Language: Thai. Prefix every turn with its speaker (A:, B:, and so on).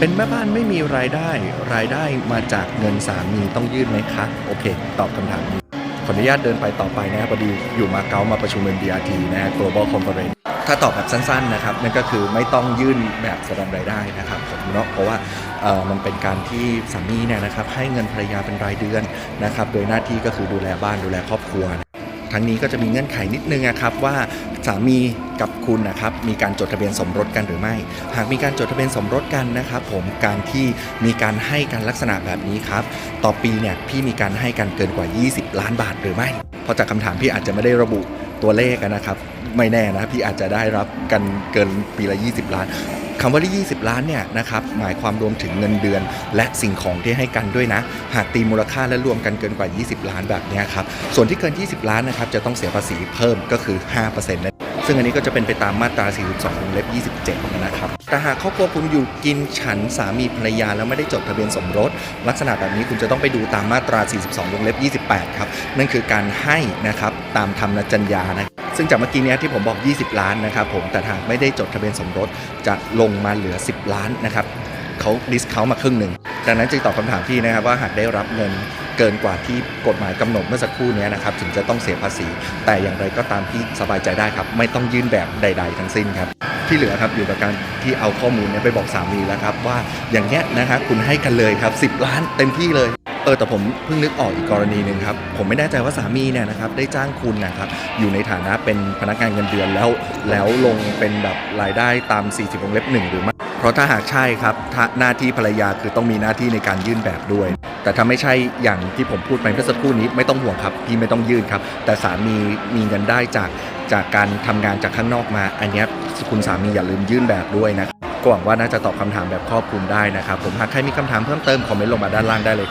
A: เป็นแม่บ้านไม่มีรายได้ รายได้มาจากเงินสามีต้องยื่นไหมคะ โอเค ตอบคำถามนี้ขออนุญาตเดินไปต่อไปนะครับพอดีอยู่มาเก๊ามาประชุมเป็น BRT นะ Global Conference ถ้าตอบแบบสั้นๆนะครับนั่นก็คือไม่ต้องยื่นแบบแสดงรายได้นะครับผมเนาะเพราะว่ามันเป็นการที่สามีเนี่ยนะครับให้เงินภรรยาเป็นรายเดือนนะครับโดยหน้าที่ก็คือดูแลบ้านดูแลครอบครัว ทั้งนี้ก็จะมีเงื่อนไขนิดนึงนะครับว่าสามีกับคุณนะครับมีการจดทะเบียนสมรสกันหรือไม่ หากมีการจดทะเบียนสมรสกันนะครับ ผมการที่มีการให้กันลักษณะแบบนี้ครับต่อปีเนี่ยพี่มีการให้กันเกินกว่า 20 ล้านบาทหรือไม่เพราะจากคำถามพี่อาจจะไม่ได้ระบุตัวเลขนะครับ ไม่แน่นะพี่อาจจะได้รับกันเกินปีละ 20 ล้าน คำว่าที่20 ล้านเนี่ยนะครับหมายความรวมถึงเงินเดือน และสิ่งของที่ให้กันด้วยนะ หากตีมูลค่าและรวมกันเกินกว่า 20 ล้านแบบนี้ครับส่วนที่เกิน 20 ล้านนะครับจะต้องเสียภาษีเพิ่มก็คือ 5%นะซึ่งอันนี้ก็จะเป็นไปตามมาตรา 42วงเล็บ 27 นะครับ แต่หากครอบครัวคุณอยู่กินฉันสามีภรรยาแล้วไม่ได้จดทะเบียนสมรส ลักษณะแบบนี้คุณจะต้องไปดูตามมาตรา 42วงเล็บ 28 ครับ นั่นคือการให้นะครับ ตามธรรมจัญญานะ ซึ่งจากเมื่อกี้เนี้ยที่ผมบอก 20 ล้านนะครับผมแต่หากไม่ได้จดทะเบียนสมรสจะลงมาเหลือ 10 ล้านนะครับเขาดิสเขามาครึ่งหนึ่งดังนั้นจึงตอบคำถามพี่นะครับว่าหากได้รับเงินเกินกว่าที่กฎหมายกำหนดเมื่อสักครู่นี้นะครับถึงจะต้องเสียภาษี แต่อย่างไรก็ตามที่สบายใจได้ครับ ไม่ต้องยื่นแบบใด ๆ ทั้งสิ้นครับ ที่เหลือครับอยู่กับการที่เอาข้อมูลนี้ไปบอกสามีแล้วครับว่าอย่างเงี้ยนะครับคุณให้กันเลยครับ 10 ล้านเต็มที่เลย เออแต่ผมเพิ่งนึกออกอีกกรณีหนึ่งครับผมไม่แน่ใจว่าสามีเนี่ยนะครับได้จ้างคุณนะครับอยู่ในฐานะเป็นพนักงานเงินเดือนแล้ว แล้วลงเป็นแบบรายได้ตาม 40วงเล็บหนึ่งหรือไม่เพราะถ้าหากใช่ครับหน้าที่ภรรยาคือต้องมีหน้าที่ในการยื่นแบบด้วย แต่ถ้าไม่ใช่อย่างที่ผมพูดไปเมื่อสักครู่นี้ไม่ต้องห่วงครับพี่ไม่ต้องยื่นครับ แต่สามีมีเงินได้จากจากการทำงานจากข้างนอกมา อันนี้คุณสามีอย่าลืมยื่นแบบด้วยนะก็หวังว่าน่าจะตอบคำถามแบบครอบคลุมได้นะครับผมหากใครมีคำถามเพิ่มเติมคอมเมนต์ลงมาด้านล่างได้เลย